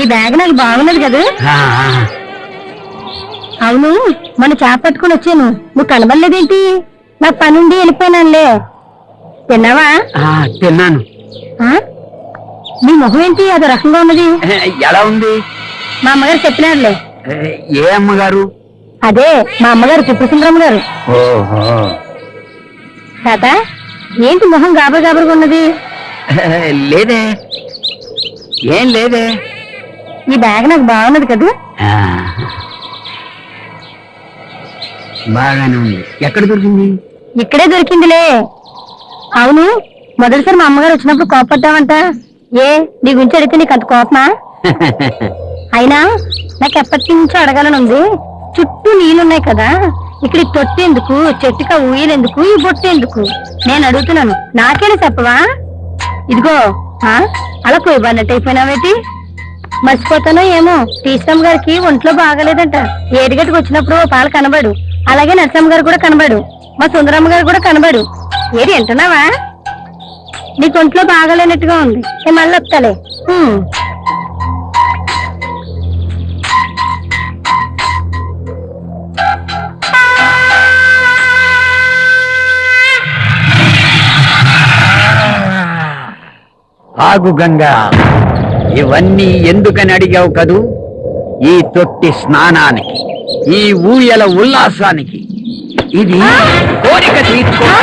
ఈ బ్యాగ్ నాకు బాగున్నది కదా. అవును మన చేప పట్టుకుని వచ్చాను. నువ్వు కనబడలేదేంటి? నాకు పనుండి వెళ్ళిపోయినానులే. తిన్నావా? తిన్నాను. ఆ? నీ మొహం ఏంటి? అది రకంగా ఉన్నది. ఎలా ఉంది? మా అమ్మగారు చెప్పినారులే. ఏ, అమ్మగారు? అదే మా అమ్మగారు త్రిపురసుందరమ్మ గారు. తాత ఏంటి మొహం గాబర్ గాబర్గా ఉన్నది? లేదే. ఏం లేదే. ఈ బ్యాగ్ నాకు బాగున్నది కదా. ఆ. బాగానే ఉంది. ఎక్కడ దొరికింది? ఇక్కడే దొరికిందిలే. అవును మొదటిసారి మా అమ్మగారు వచ్చినప్పుడు కోపడ్డావంట. ఏ నీ గురించి అడిగితే నీకు అంత కోపమా? అయినా నాకు ఎప్పటి నుంచో అడగాలని ఉంది. చుట్టూ నీళ్ళున్నాయి కదా. ఇక్కడ ఈ తొట్టి ఎందుకు? చెట్టుక ఊయలెందుకు ఈ బొట్టు ఎందుకు? నేను అడుగుతున్నాను. నాకేనా చెప్పవా? ఇదిగో ఆ అలా కొయ్యబడినట్టు అయిపోయినావేటి మర్చిపోతానో ఏమో. టీచరమ్మ గారికి ఒంట్లో బాగాలేదంట. ఏడిగట్టుకు వచ్చినప్పుడు ఓ పాలు కనబడు. అలాగే నరసమ్మ గారు కూడా కనబడు. మా సుందరమ్మ గారు కూడా కనబడు. ఏది వింటున్నావా నీకు ఒంట్లో బాగాలేనట్టుగా ఉంది. నేను మళ్ళీ వస్తాలే. ఆగు గంగా. ఇవన్నీ ఎందుకని అడిగావు కదూ? ఈ తొట్టి స్నానానికి ఈ ఊయల ఉల్లాసానికి. ఇది కోరిక తీర్చుకో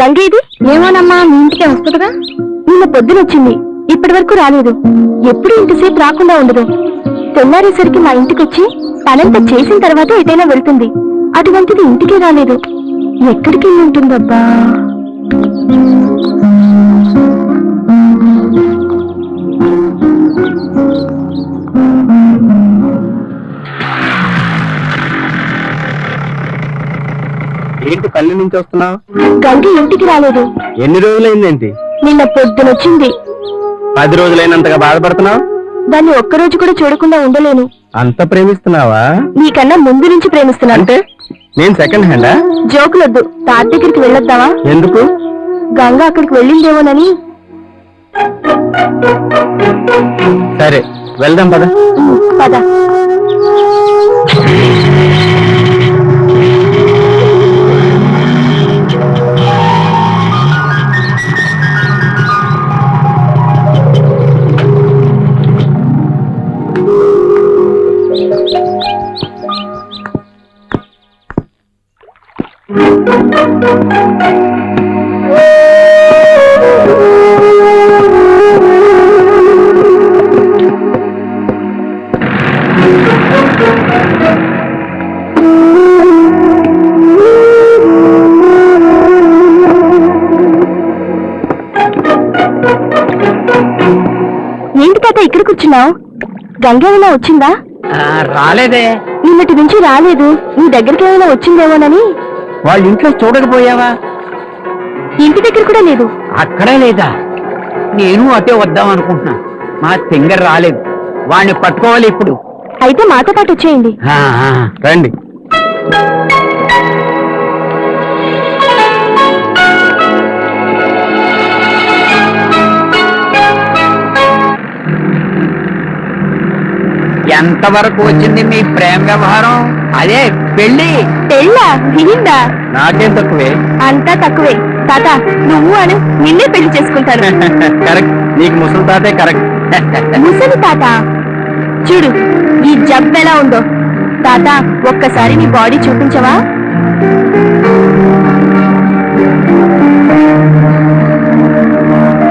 గంగేది ఏమోనమ్మా మీ ఇంటికే వస్తుందిగా? నిన్న పొద్దున వచ్చింది ఇప్పటి వరకు రాలేదు. ఎప్పుడు ఇంతసేపు రాకుండా ఉండదు. తెల్లారేసరికి మా ఇంటికి వచ్చి పనంతా చేసిన తర్వాత ఎటైనా వెళ్తుంది. అటువంటిది ఇంటికే రాలేదు. ఎక్కడికి ఉంటుందబ్బా? ఏంటి పల్లె నుంచి వస్తున్నావు? గంగ ఇంటికి రాలేదు. ఎన్ని రోజులైందేంటి? నిన్న పొద్దునొచ్చింది పది రోజులైనంతగా బాధపడుతున్నావు? దాన్ని ఒక్కరోజు కూడా చూడకుండా ఉండలేను. అంత ప్రేమిస్తున్నావా? నీకన్నా ముందు నుంచి ప్రేమిస్తున్నాను. అంటే నేను సెకండ్ హ్యాండా జోకులొద్దు. తాత దగ్గరికి వెళ్ళొద్దావా? ఎందుకు? గంగ అక్కడికి వెళ్ళిందేమోనని. సరే వెళ్దాం పద. పద. గంగ ఏమైనా వచ్చిందా రాలేదే. నిన్నటి నుంచి రాలేదు. నీ దగ్గరికి ఏమైనా వచ్చిందేమోనని. వాళ్ళ ఇంట్లో చూడకపోయావా? ఇంటి దగ్గర కూడా లేదు. అక్కడే లేదా? నేను అటే వద్దాం అనుకుంటున్నా. మా సింగర్ రాలేదు. వాడిని పట్టుకోవాలి ఇప్పుడు. అయితే మాతో పాటు వచ్చేయండి. రండి. ఎంతవరకు వచ్చింది మీ ప్రేమ వ్యవహారం? అదే పెళ్ళి పెళ్ళా? దిగిందా నాకేం తక్కువే. అంతా తక్కువే. తాత నువ్వు అను నిన్నే పెళ్ళి చేసుకుంటాను. కరెక్ట్. నీకు ముసలి తాతే కరెక్ట్. ముసలి తాత? చూడు ఈ జబ్బు ఎలా ఉందో. తాత ఒక్కసారి నీ బాడీ చూపించవా?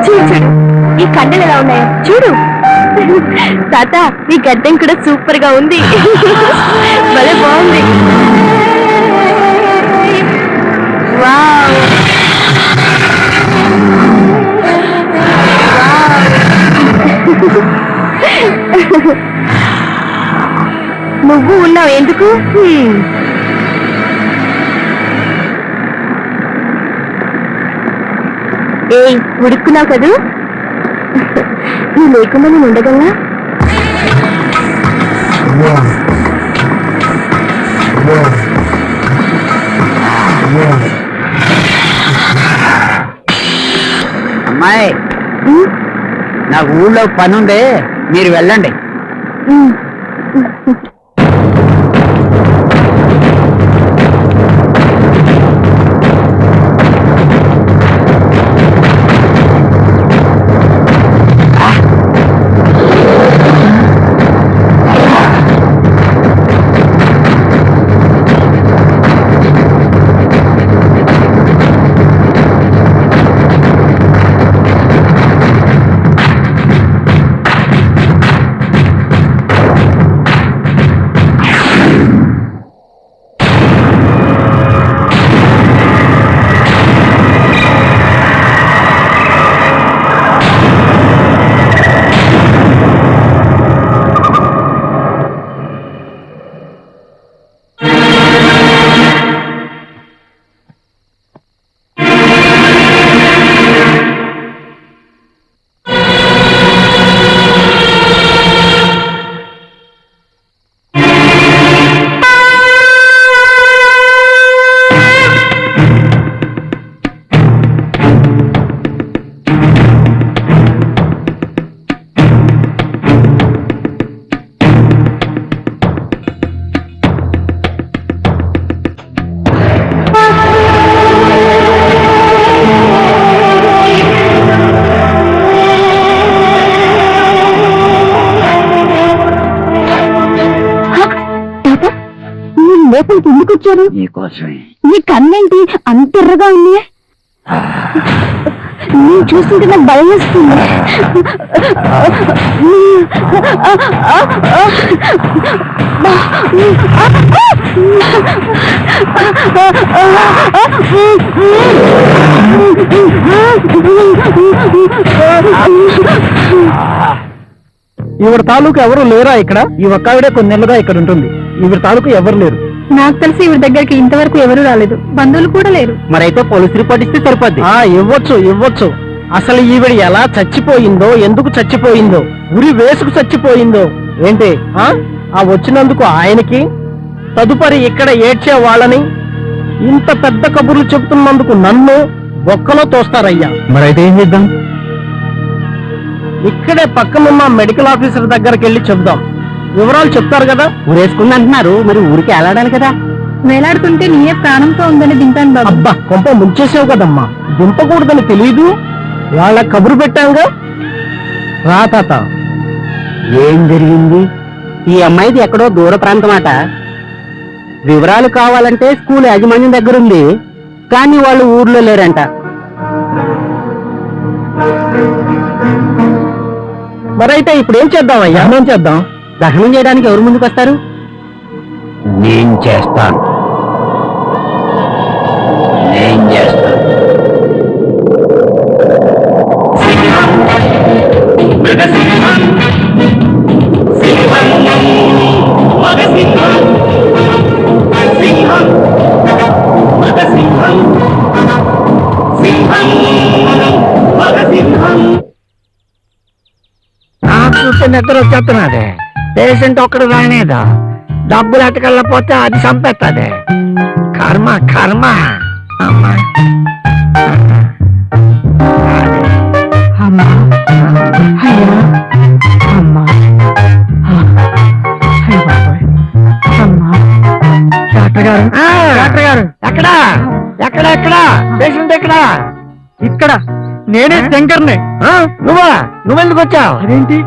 చూడు చూడు ఈ కండలు ఎలా ఉన్నాయో. చూడు. తాత ఈ గడ్డం కూడా సూపర్గా ఉంది. భలే బాగుంది. వావ్. నువ్వు ఉన్నావు ఎందుకు? ఏ ఏయ్ ఉడుక్కున్నావు కదూ? నువ్వు లేకుండా నేను ఉండగలనా? అమ్మాయి? నాకు ఊళ్ళో పని ఉంది మీరు వెళ్ళండి. వచ్చారు నీకోసమే. నీ కన్నేంటి అంత ఎర్రగా ఉంది నేను చూస్తుంటే నాకు భయం వేస్తుంది. ఈవిడ తాలూకు ఎవరు లేరా ఇక్కడ? ఈ ఒక్కావిడే కొన్నేళ్ళుగా ఇక్కడ ఉంటుంది ఈవిడ తాలూకు ఎవరు లేరు. నాకు తెలిసి ఇవి దగ్గరికి ఇంతవరకు ఎవరు రాలేదు. బంధువులు కూడా లేరు. మరైతే పోలీసు రిపోర్ట్ ఇస్తే సరిపోద్ది. ఆ ఇవ్వచ్చు ఇవ్వచ్చు. అసలు ఈవిడ ఎలా చచ్చిపోయిందో ఎందుకు చచ్చిపోయిందో ఉరి వేసుకు చచ్చిపోయిందో ఏంటి ఆ? ఆ వచ్చినందుకు ఆయనకి తదుపరి ఇక్కడ ఏడ్చే వాళ్ళని ఇంత పెద్ద కబుర్లు చెప్తున్నందుకు నన్ను బొక్కలో తోస్తారయ్యా. మరైతే ఏం చేద్దాం? ఇక్కడే పక్కనున్న మెడికల్ ఆఫీసర్ దగ్గరికి వెళ్ళి చెప్దాం వివరాలు చెప్తారు కదా? ఊరేసుకుంది అంటున్నారు మరి ఊరికి వెళ్ళాడాలి కదా? వేలాడుతుంటే నీయే ప్రాణంతో ఉందని దింపాను బాబు. అబ్బా కొంప ముంచేసావు కదమ్మా. దింపకూడదని తెలీదు. వాళ్ళ కబురు పెట్టాంగా రా తాత. ఏం జరిగింది? ఈ అమ్మాయిది ఎక్కడో దూర ప్రాంతం అట వివరాలు కావాలంటే స్కూల్ యాజమాన్యం దగ్గర ఉంది కానీ వాళ్ళు ఊర్లో లేరంట. మరైతే ఇప్పుడు ఏం చేద్దాం అయ్యా ఏం చేద్దాం? దహనం చేయడానికి ఎవరు ముందుకు వస్తారు? నేను చేస్తాను. నేను చేస్తాను. నిద్ర వచ్చేస్తున్నాడే పేషెంట్ ఒక్కడు రానేదా డబ్బులు ఎట్టకెళ్ళపోతే అది చంపేస్తుంది కర్మ కర్మ. అమ్మా. అమ్మా. అయ్యా. అమ్మా. అయ్య బాబోయ్. అమ్మా. డాక్టర్ గారు ఆ, డాక్టర్ గారు ఎక్కడ? ఎక్కడ ఎక్కడ? పేషెంట్ ఎక్కడ? ఇక్కడ. నేనే శంకర్ని. నువ్వా? నువ్వెందుకు వచ్చావు? అదేంటి?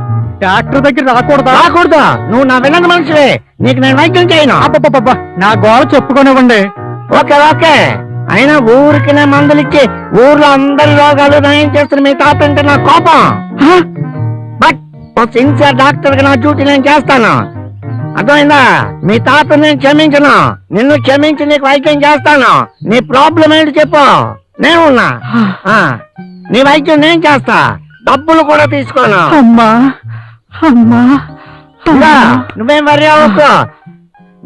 డాక్టర్ దగ్గర రాకూడదా? రాకూడదు. నువ్వు నా విలన్ మనిషివే. నీకు నేను వైద్యం చేయను. నా గోడ చెప్పుకోనివ్వండి. Okay okay. అయినా ఊరికి మందులు ఇచ్చి ఊర్లో అందరి రోగాలు నయం చేస్తున్న మీ తాత అంటే నా కోపం. బట్ ఓ సిన్సియర్ డాక్టర్గా నా డ్యూటీ నేను చేస్తాను. అర్థమైందా? మీ తాత నేను క్షమించను. నిన్ను క్షమించి నీకు వైద్యం చేస్తాను. నీ ప్రాబ్లం ఏంటి చెప్పు. నేనున్నా ఆ, నీ వైద్యం నేను చేస్తా. డబ్బులు కూడా తీసుకోను. అమ్మా. అమ్మా. నువ్వేం వరి అవ్వకు.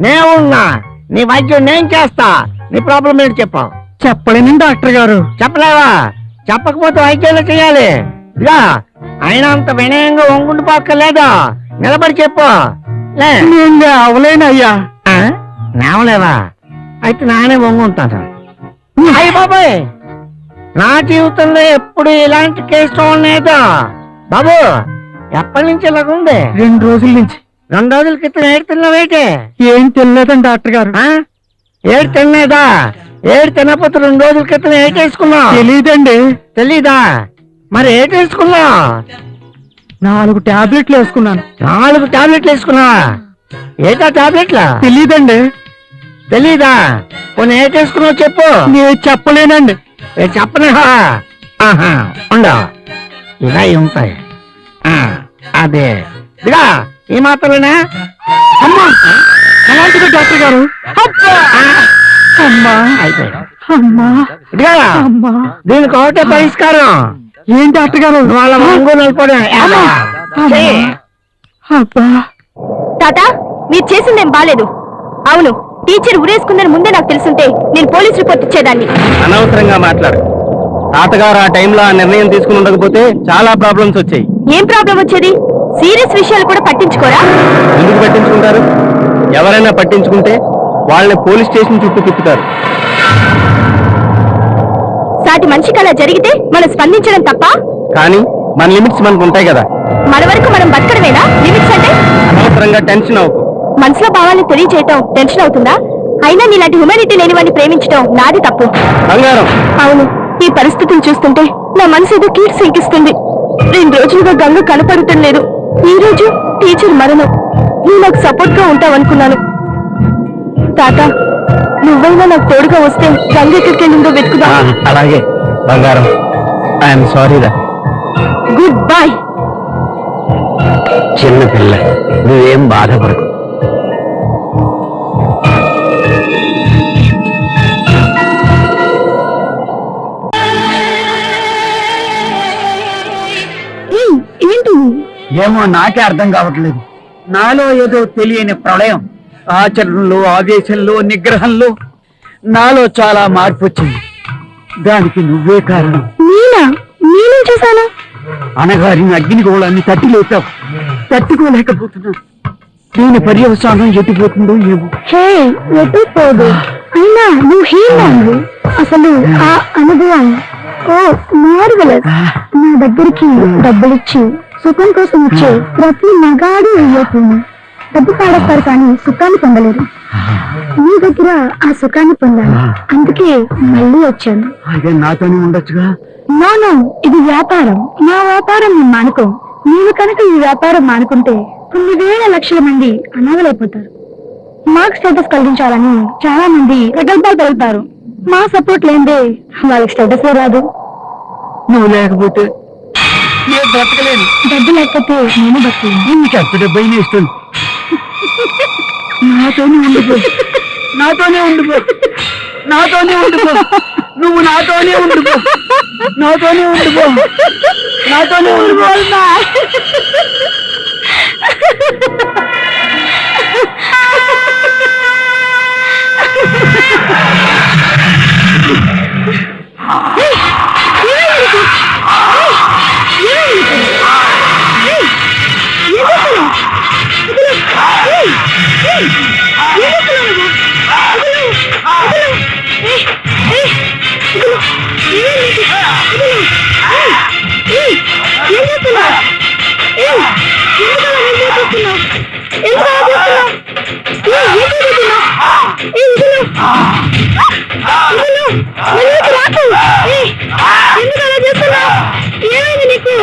నేనున్నా నీ వైద్యం నేను చేస్తా. నీ ప్రాబ్లం ఏంటి చెప్పు. చెప్పలేనండి డాక్టర్ గారు. చెప్పలేవా? చెప్పకపోతే వైద్యాలు చేయాలి. ఇదిగా ఆయన అంత వినయంగా వంగుండి పోక్కర్లేదు? నిలబడి చెప్పు. లే. నేను ఆ? లేవలేవా? అయితే నానే వంగుంటాను. అయ్య బాబాయ్! నా జీవితంలో ఎప్పుడు ఇలాంటి కేసు చూడలేదు బాబు ఎప్పటి నుంచి ఇలాగ ఉంది? రెండు రోజుల నుంచి. రెండు రోజుల క్రితం ఏడు తిన్నావేటి ఏం తెలియలేదండి డాక్టర్ గారు. ఆ? ఏడు తినలేదా? ఏడు తినకపోతే రెండు రోజుల క్రితం ఏటేసుకున్నావు తెలియదండి తెలీదా? మరి ఏటేసుకున్నావు నాలుగు టాబ్లెట్లు వేసుకున్నాను. నాలుగు టాబ్లెట్లు వేసుకున్నావా? ఏటా టాబ్లెట్లా? తెలియదండి తెలీదా? కొన్ని ఏటేసుకున్నావు చెప్పు. నేను చెప్పలేనండి. ఏ చెప్పనా? ఆహా. ఉండవు ఇలా ఉంటాయి. అదే. ఇదిగా ఈ మాత్రమేనా? అమ్మా అలాంటిది డాక్టర్ గారు. అబ్బా! అమ్మా అయిపోయి అమ్మా. ఇదిగా అమ్మా. దీనికి ఒకటే పరిష్కారం. ఏం డాక్టర్ గారు? వాళ్ళ అమ్మా! అబ్బా. తాత మీరు చేసిందేం బాలేదు. అవును టీచర్ ఉరేసుకుందని ముందే నాకు తెలుసుంటే నేను పోలీస్ రిపోర్ట్ ఇచ్చేదాన్ని. అనవసరంగా మాట్లాడు. తాతగారు ఆ టైంలో ఆ నిర్ణయం తీసుకుని ఉండకపోతే చాలా ప్రాబ్లమ్స్ వచ్చాయి. ఏం ప్రాబ్లం వచ్చేది? సీరియస్ విషయాలు కూడా పట్టించుకోరా? ఎందుకు పట్టించుకుంటారు? ఎవరైనా పట్టించుకుంటే వాళ్ళని పోలీస్ స్టేషన్ చుట్టూ తిప్పుతారు. సాటి మనిషికి అలా జరిగితే మనం స్పందించడం తప్ప? కానీ మన లిమిట్స్ మనకు ఉంటాయి కదా. మన వరకు మనం బతకడమేనా? లిమిట్స్ అంటే? అనవసరంగా టెన్షన్ అవ్వకు. మనసులో భావాలను తెలియచేయటం టెన్షన్ అవుతుందా? అయినా నీలాంటి హ్యుమానిటీ లేని వాడిని ప్రేమించడం నాది తప్పు. బంగారం. అవును. ఈ పరిస్థితిని చూస్తుంటే నా మనసు ఏదో కీడు శంకిస్తుంది. రెండు రోజులుగా గంగ కనపడటం లేదు. ఈ రోజు టీచర్ మరణం. నువ్వు నాకు సపోర్ట్గా ఉంటావనుకున్నాను. తాత నువ్వైనా నాకు తోడుగా వస్తే గంగ ఎక్కడికి వెళ్ళిందో వెతుకుదా అలాగే బంగారం. ఐఎమ్ సారీరా గుడ్ బాయ్ చిన్న పిల్ల నువ్వేం బాధపడకు. ఏమో నాకే అర్థం కావట్లేదు. నాలో ఏదో తెలియని ప్రళయం ఆచరణలో ఆవేశంలో నిగ్రహంలో నాలో చాలా మార్పు వచ్చింది. దానికి నువ్వే కారణం. నేనా నేనేం చేశాను? అనగారిన అగ్నిగోళాన్ని తట్టి లేపావు తట్టుకోలేకపోతున్నా దీని పర్యవసానం ఎట్టిపోతుందో ఏమో. హే ఎటు పోదు. అయినా నువ్వు అసలు ఆ అనుభవం ఓ మార్వలస్ నా దగ్గరికి డబ్బులిచ్చి సుఖం కోసం వచ్చే ప్రతి మగాడు అయ్యేపోను డబ్బు పాడేస్తారు కానీ సుఖాన్ని పొందలేరు. నీ దగ్గర ఆ సుఖాన్ని పొందాను అందుకే మళ్ళీ వచ్చాను. అదే నాతోనే ఉండొచ్చుగా? నో నో ఇది వ్యాపారం. నా వ్యాపారం నేను మానుకో నీవు కనుక ఈ వ్యాపారం మానుకుంటే కొన్ని వేల లక్షల మంది అనాథలైపోతారు. మాకు స్టేటస్ కలిగించాలని చాలా మంది ప్రగల్భాలు పలుకుతారు మా సపోర్ట్ లేదే వాళ్ళకి స్టేటస్ రాదు. నువ్వు లేకపోతే నేను బ్రతకలేను. డబ్బు లేకపోతే నేను బతుకు నీకు ఎంత డబ్బైనా ఇస్తుంది నాతోనే ఉండిపో నాతోనే ఉండిపో నాతోనే ఉండిపో నువ్వు నాతోనే ఉండిపో నాతోనే ఉండిపో నాతోనే ఉండిపో ఏమైంది? ఎందుకు అలా చేస్తున్నావు? ఏమైంది నీకు?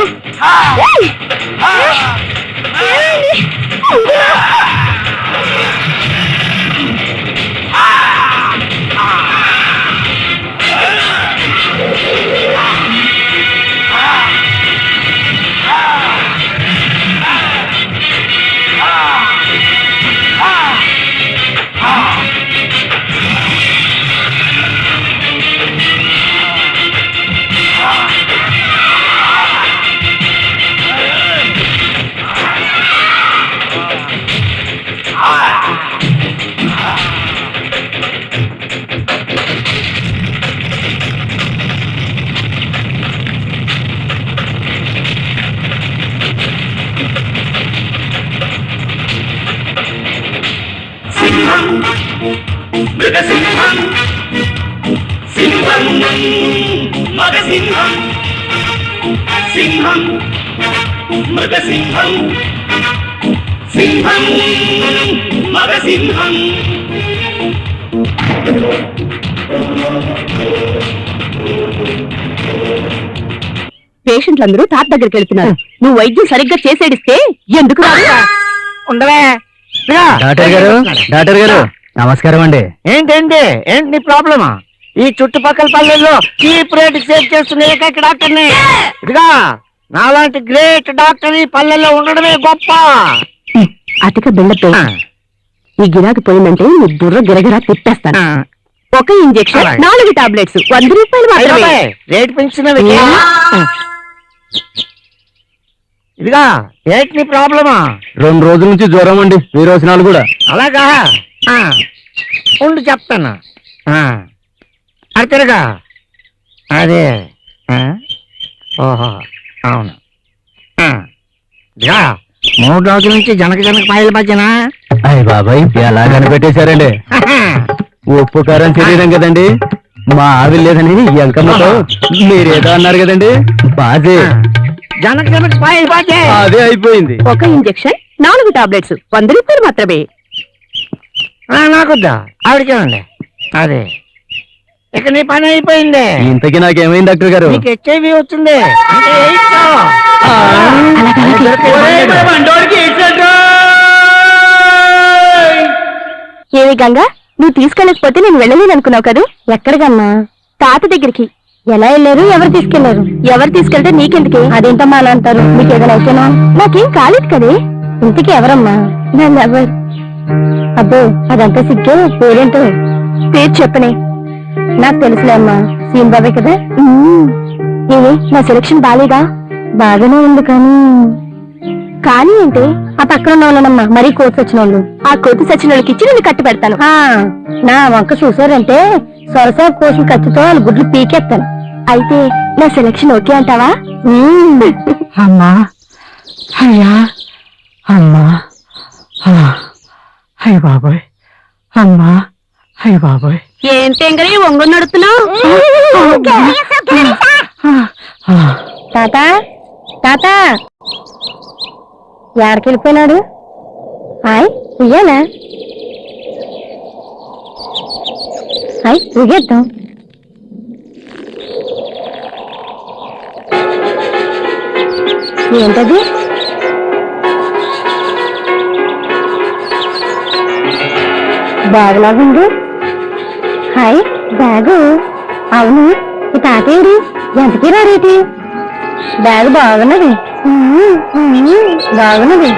సింహం మృగసింహం. సింహం మగసింహం. పేషెంట్లందరూ తాత దగ్గరికి వెళ్తున్నారు. నువ్వు వైద్యం సరిగ్గా చేసేడిస్తే ఎందుకు రాదు? ఉండవే. డాక్టర్ గారు డాక్టర్ గారు. నమస్కారం అండి. ఏంటండి? ఏంటి నీ ప్రాబ్లమా? ఈ చుట్టుపక్కల పల్లెల్లో చీప్ రేట్ సేవ్ చేస్తున్న ఏకైక డాక్టర్ని. ఇదిగా నాలాంటి గ్రేట్ డాక్టర్ ఈ పల్లెల్లో ఉండడమే గొప్ప. అతిక బెళ్ళతో ఈ గిరాకి పోయిందంటే నీ బుర్ర గిరగిరా తిప్పేస్తాను. ఒక ఇంజెక్షన్. నాలుగు టాబ్లెట్స్ వంద రూపాయలు మాత్రమే. రేట్ పెంచినవి ఇదిగా ఏంటి నీ ప్రాబ్లమా? రెండు రోజుల నుంచి జ్వరం అండి విరోచనాలు కూడా. అలాగా? ఆ, ఉండు చెప్తాను. ఆ, అది. ఓహో అవును. ఇదిగా మూడు రోజుల నుంచి జనక జనక పాయల మధ్యన? అయ్య బాబాయ్ ఎలా కనిపెట్టేశారండి? ఉప్పు కారం శరీరం కదండి? మా ఆవిడ లేదని ఎంకమ్మతో మీరేదో అన్నారు కదండి? బాజే. జనక జనక పాయల మధ్య అదే అయిపోయింది. ఒక ఇంజెక్షన్ నాలుగు టాబ్లెట్స్ వంద రూపాయలు మాత్రమే. నాకొద్దా? ఆవిడకేమండి? అదే. ఇక నీ పని అయిపోయింది. ఇంతకీ నాకేమైంది డాక్టర్ గారు? నీకు హెచ్ఐవి వచ్చింది. అంటే ఎయిడ్స్. ఏవి గంగా? నువ్వు తీసుకెళ్ళకపోతే నేను వెళ్ళలేను అనుకున్నావు కదూ? ఎక్కడికమ్మా తాత దగ్గరికి. ఎలా వెళ్ళారు? ఎవరు తీసుకెళ్ళారు ఎవరు తీసుకెళ్తే నీకెందుకే? అదేంటమ్మా అలా అంటారు? మీకు ఏదైనా అయితేనా? నాకేం కాలేదు కదే. ఇంతకీ ఎవరమ్మా? నన్ను ఎవరు అబ్బో అదంతా సిగ్గే పేరేంటో? పేరు చెప్పనే. నాకు తెలుసులే అమ్మా. సీన్ బాబే కదా? ఏమి నా సెలక్షన్ బాలేగా? బాగానే ఉంది కానీ. కానీ ఏంటి? ఆ పక్కన ఉన్న వాళ్ళనమ్మా మరీ కోర్సు వచ్చిన వాళ్ళు ఆ కోర్సు వచ్చిన వాళ్ళకి ఇచ్చి నేను కట్టి పెడతాను. నా వంక చూసారంటే సొరసా కోసం కత్తితో వాళ్ళు గుడ్లు పీకేస్తాను. అయితే నా సెలక్షన్ ఓకే అంటావా? అమ్మా. అయ్యా. అమ్మా. అయ్య బాబాయ్. అమ్మా. అయ్య బాబాయ్. ఏం తెంగరి ఒంగు నడుతున్నావు తాత తాత. ఎక్కడికి వెళ్ళిపోయినాడు? హాయ్ ఉయ్యాలా? హాయ్ ఉయ్యేద్దాం. ఏంటది? Bag hi bag. అవును ఈ తాతేడి ఎంతకీ రాడేటి బ్యాగ్ బాగున్నది. బాగున్నది.